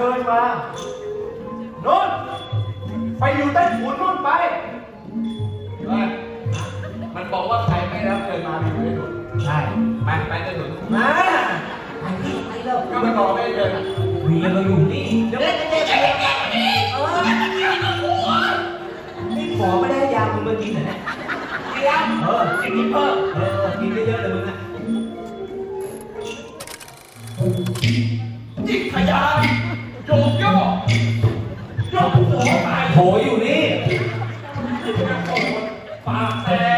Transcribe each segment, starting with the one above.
เชิญมานุ่นไปอยู่ใต้ถุนโน่นไปเฮ้มันบอกว่าใครไม่รับเชิญมาไปอยู่ใต้ถุนใช่ไปไปใต้ถุนมาไปเลยก็มันบอกไม่เชิญวีเราอยู่นี่เดี๋ยวเดี๋ยวเดี๋ยวเดี๋ยวขอไม่ได้ยามึงมากินเหรอเนี่ยเออกินเพิ่มเออกินเยอะๆเลย โผ่อยู่นี่ปากแตก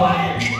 Fire!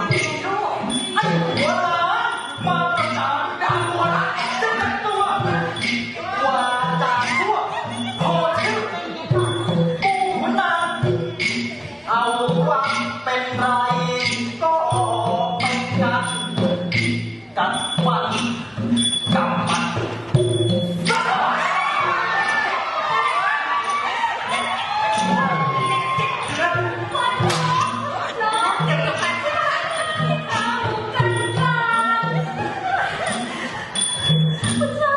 천사.